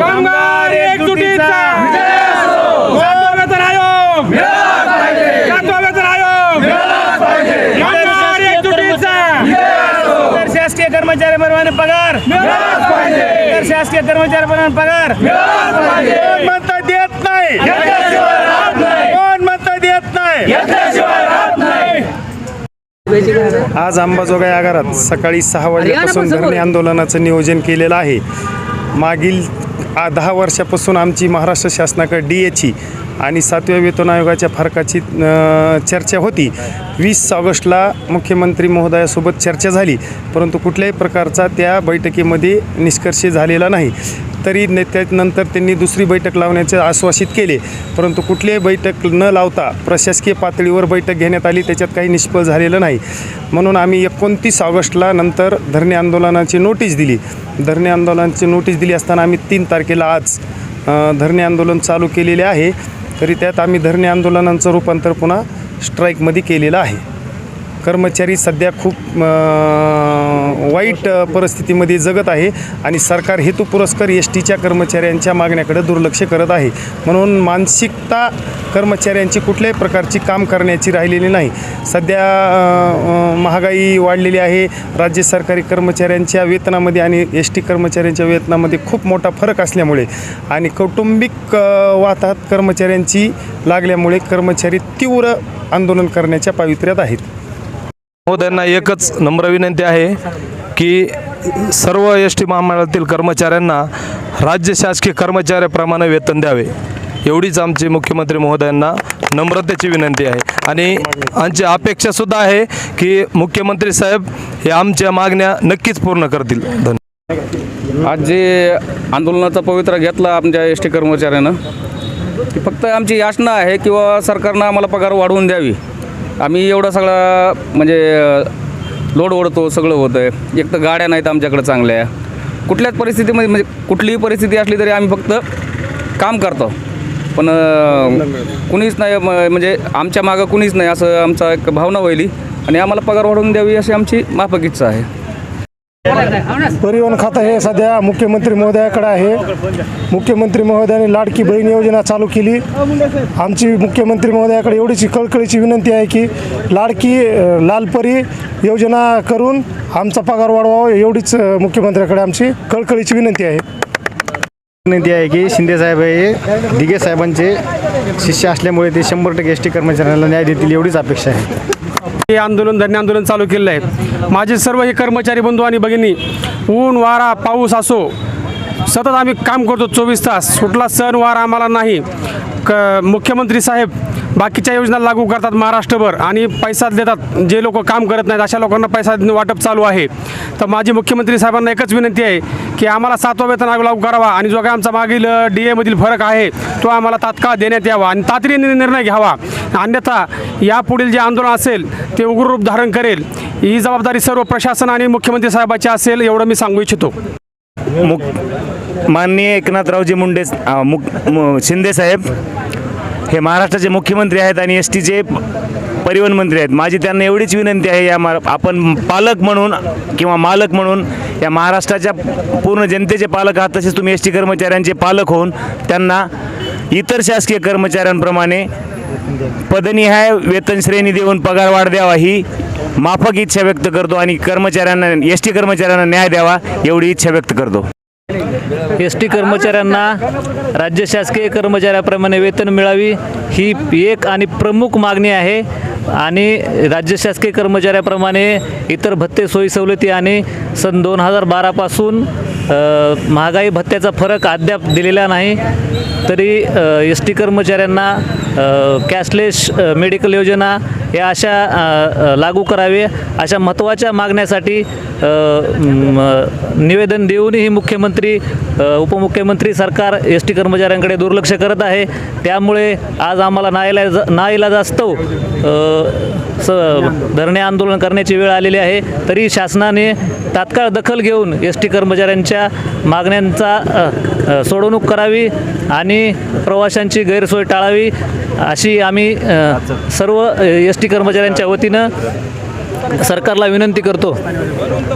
कामगार एकजुटीचा. वेतन आयोग. सातवा वेतन आयोग. कामगार एकजुटीचा. तर शासकीय कर्मचाऱ्याप्रमाणे पगार. तर शासकीय कर्मचाऱ्याप्रमाणे पगार. कोण म्हणतं देत नाही? कोण म्हणतं देत नाही? आज अंबाजोगाई आगारात सकाळी सहा वाजल्यापासून धरणे आंदोलनाचं नियोजन केलेलं आहे. मागील दहा वर्षापासून आमची महाराष्ट्र शासनाकडे डी एच ई आणि सातव्या वेतन आयोगाच्या फरकाची चर्चा होती. वीस ऑगस्टला मुख्यमंत्री महोदयासोबत चर्चा झाली परंतु कुठल्याही प्रकारचा त्या बैठकीमध्ये निष्कर्ष झालेला नाही. तरी ने- त्यानंतर त्यांनी दुसरी बैठक लावण्याचे आश्वासित केले परंतु कुठलीही बैठक न लावता प्रशासकीय पातळीवर बैठक घेण्यात आली त्याच्यात काही निष्फळ झालेलं नाही. म्हणून आम्ही एकोणतीस ऑगस्टला नंतर धरणे आंदोलनाची नोटीस दिली. धरणे आंदोलनाची नोटीस दिली असताना आम्ही तीन तारखेला आज धरणे आंदोलन चालू केलेले आहे. तरी त्यात आम्ही धरणे आंदोलनाचं रूपांतर पुन्हा स्ट्राईकमध्ये केलेलं आहे. कर्मचारी सध्या खूप वाईट परिस्थितीमध्ये जगत आहे आणि सरकार हेतू पुरस्कार एस टीच्या कर्मचाऱ्यांच्या मागण्याकडे दुर्लक्ष करत आहे. म्हणून मानसिकता कर्मचाऱ्यांची कुठल्याही प्रकारची काम करण्याची राहिलेली नाही. सध्या महागाई वाढलेली आहे. राज्य सरकारी कर्मचाऱ्यांच्या वेतनामध्ये आणि एस टी कर्मचाऱ्यांच्या वेतनामध्ये खूप मोठा फरक असल्यामुळे आणि कौटुंबिक वाताहत कर्मचाऱ्यांची लागल्यामुळे कर्मचारी तीव्र आंदोलन करण्याच्या पावित्र्यात आहेत. महोदयांना एकच नम्र विनंती आहे की सर्व एस टी महामंडळातील कर्मचाऱ्यांना राज्य शासकीय कर्मचाऱ्याप्रमाणे वेतन द्यावे. एवढीच आमची मुख्यमंत्री महोदयांना नम्रतेची विनंती आहे. आणि आमची अपेक्षासुद्धा आहे की मुख्यमंत्री साहेब हे आमच्या मागण्या नक्कीच पूर्ण करतील. धन्यवाद. आज जे आंदोलनाचा पवित्रा घेतला आमच्या एस टी कर्मचाऱ्यानं फक्त आमची याचना आहे किंवा सरकारनं आम्हाला पगार वाढवून द्यावी. आम्ही एवढा सगळा म्हणजे लोड ओढतो सगळं होतं आहे एक तर गाड्या नाहीत आमच्याकडे चांगल्या. कुठल्याच परिस्थितीमध्ये म्हणजे कुठलीही परिस्थिती असली तरी आम्ही फक्त काम करतो. पण कुणीच नाही म- म्हणजे आमच्या मागं कुणीच नाही असं आमचा एक भावना होईल आणि आम्हाला पगार वाढवून द्यावी अशी आमची माफक इच्छा आहे. परिवहन खातं हे सध्या मुख्यमंत्री महोदयाकडे आहे. मुख्यमंत्री महोदयाने लाडकी बहीण योजना चालू केली. आमची मुख्यमंत्री महोदयाकडे एवढीची कळकळीची विनंती आहे की लाडकी लालपरी योजना करून आमचा पगार वाढवावा एवढीच मुख्यमंत्र्याकडे आमची कळकळीची विनंती आहे. विनंती आहे की शिंदे साहेब हे दिगे साहेबांचे शिष्य असल्यामुळे ते शंभर टक्के एस टी कर्मचाऱ्यांना न्याय देतील एवढीच अपेक्षा आहे. हे आंदोलन धरणे आंदोलन चालू केलेलं आहे. माझे सर्व हे कर्मचारी बंधू आणि भगिनी ऊन वारा पाऊस असो सतत आम्ही काम करतो चोवीस तास. कुठला सण वार आम्हाला नाही. क मुख्यमंत्री साहेब बाकीच्या योजना लागू करतात महाराष्ट्रभर आणि पैसा देतात. जे लोक काम करत नाहीत अशा लोकांना पैसा वाटप चालू आहे. तर माझी मुख्यमंत्री साहेबांना एकच विनंती आहे की आम्हाला सातवा वेतन आयोग लागू करावा आणि जो काय आमचा मागील डी एमधील फरक आहे तो आम्हाला तात्काळ देण्यात यावा आणि तातडीने निर्णय घ्यावा. अन्यथा यापुढील जे आंदोलन असेल ते उग्र रूप धारण करेल. ही जबाबदारी सर्व प्रशासन आणि मुख्यमंत्री साहेबाची असेल एवढं मी सांगू इच्छितो. मुख माननीय एकनाथरावजी मुंडे मुख मु- शिंदे साहेब हे महाराष्ट्राचे मुख्यमंत्री आहेत आणि एस टीचे परिवहन मंत्री आहेत. माझी त्यांना एवढीच विनंती आहे या मा आपण पालक म्हणून किंवा मालक म्हणून या महाराष्ट्राच्या पूर्ण जनतेचे पालक आहात तसेच तुम्ही एस टी कर्मचाऱ्यांचे पालक होऊन त्यांना इतर शासकीय कर्मचाऱ्यांप्रमाणे पदनिहाय वेतन श्रेणी देऊन पगार वाढ द्यावा ही माफक इच्छा व्यक्त करतो आणि कर्मचाऱ्यांना एस टी कर्मचाऱ्यांना न्याय द्यावा एवढी इच्छा व्यक्त करतो. एस टी कर्मचाऱ्यांना राज्य शासकीय कर्मचाऱ्याप्रमाणे वेतन मिळावी ही एक आणि प्रमुख मागणी आहे. आणि राज्य शासकीय कर्मचाऱ्याप्रमाणे इतर भत्ते सोयी सवलती आणि सन दोन हजार बारापासून महागाई भत्त्याचा फरक अद्याप दिलेला नाही. तरी एस टी कर्मचाऱ्यांना कॅशलेस मेडिकल योजना या अशा लागू करावे अशा महत्त्वाच्या मागण्यासाठी निवेदन देऊनही मुख्यमंत्री उपमुख्यमंत्री सरकार एस टी कर्मचाऱ्यांकडे दुर्लक्ष करत आहे. त्यामुळे आज आम्हाला नाईलाज नाईला जास्त स धरणे आंदोलन करण्याची वेळ आलेली आहे. तरी शासनाने तात्काळ दखल घेऊन एस टी कर्मचाऱ्यांच्या मागण्यांचा सोडवणूक करावी आणि प्रवाशांची गैरसोय टाळावी अशी आम्ही सर्व एस टी कर्मचाऱ्यांच्या वतीनं सरकारला विनंती करतो.